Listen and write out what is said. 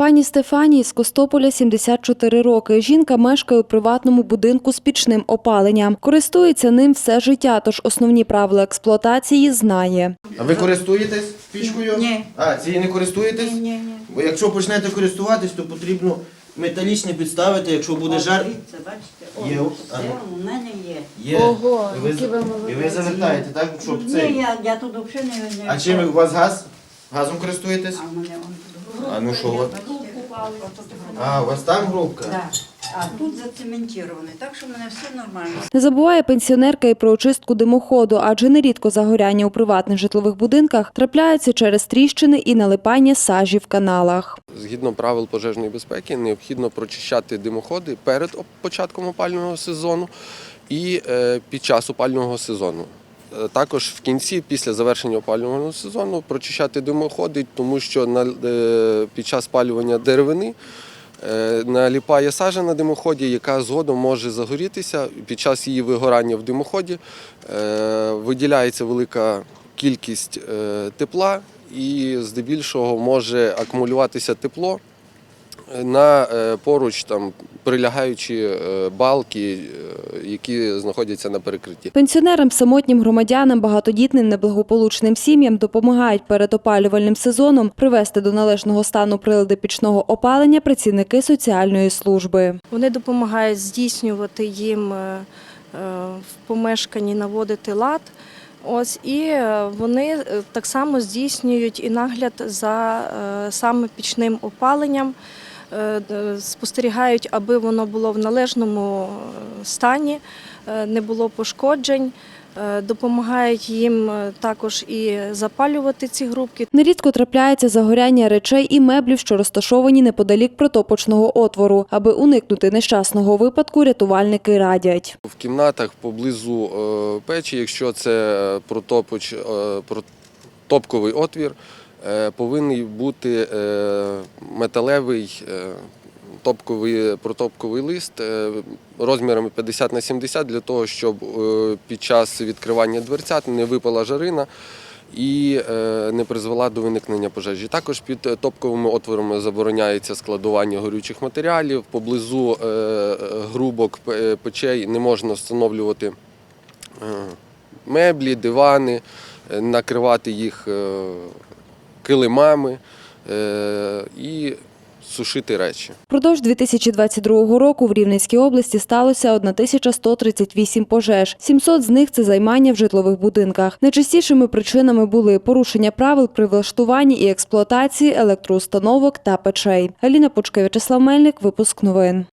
Пані Стефанії з Костополя 74 роки. Жінка мешкає у приватному будинку з пічним опаленням. Користується ним все життя, тож основні правила експлуатації знає. А ви користуєтесь пічкою? Ні. А, цією не користуєтесь? Ні, ні, ні. Бо якщо почнете користуватись, то потрібно металічне підставити, якщо буде жар. дивіться, бачите, Є, О, а все ну. у мене є. Є. Ого, і ви, які ви і молодець. ви завертаєте, так? Щоб Ні, цей. я, я тут взагалі не, А чим у вас газ? Газом користуєтесь? А в мене он А ну що вас? А, у вас там грубка? Да. А тут зацементований, так що в мене все нормально. Не забуває пенсіонерка і про очистку димоходу, адже нерідко загоряння у приватних житлових будинках трапляються через тріщини і налипання сажі в каналах. Згідно правил пожежної безпеки, необхідно прочищати димоходи перед початком опалювального сезону і е, під час опалювального сезону. Е, Також в кінці, після завершення опалювального сезону, прочищати димоходи, тому що е, під час спалювання деревини е, наліпає сажа на димоході, яка згодом може загорітися. Під час її вигорання в димоході виділяється велика кількість тепла, і здебільшого може акумулюватися тепло на поруч там прилягаючі е, балки, е, які знаходяться на перекритті. Пенсіонерам, самотнім громадянам, багатодітним, неблагополучним сім'ям допомагають перед опалювальним сезоном привести до належного стану прилади пічного опалення працівники соціальної служби. Вони допомагають здійснювати їм е, в помешканні наводити лад. Ось і вони так само здійснюють і нагляд за саме пічним опаленням, спостерігають, аби воно було в належному е, стані, е, не було пошкоджень. е, Допомагають їм е, також і запалювати ці грубки, Нерідко трапляється загоряння речей і меблів, що розташовані неподалік протопочного отвору. Аби уникнути нещасного випадку, рятувальники радять. В кімнатах поблизу е, печі, якщо це протопоч, е, протопковий отвір, е, повинен бути е, металевий е, топковий, протопковий лист е, розмірами 50 на 70 для того, щоб е, під час відкривання дверцят не випала жарина. І е, не призвела до виникнення пожежі. Також під е, топковими отворами забороняється складування горючих матеріалів. Поблизу е, е, грубок печей не можна встановлювати е, меблі, дивани, е, накривати їх е, килимами е, і сушити речі. Впродовж 2022 року в Рівненській області сталося 1138 пожеж. 700 з них – це займання в житлових будинках. Найчастішими причинами були порушення правил при влаштуванні і експлуатації електроустановок та печей. Аліна Пучка, В'ячеслав Мельник, випуск новин.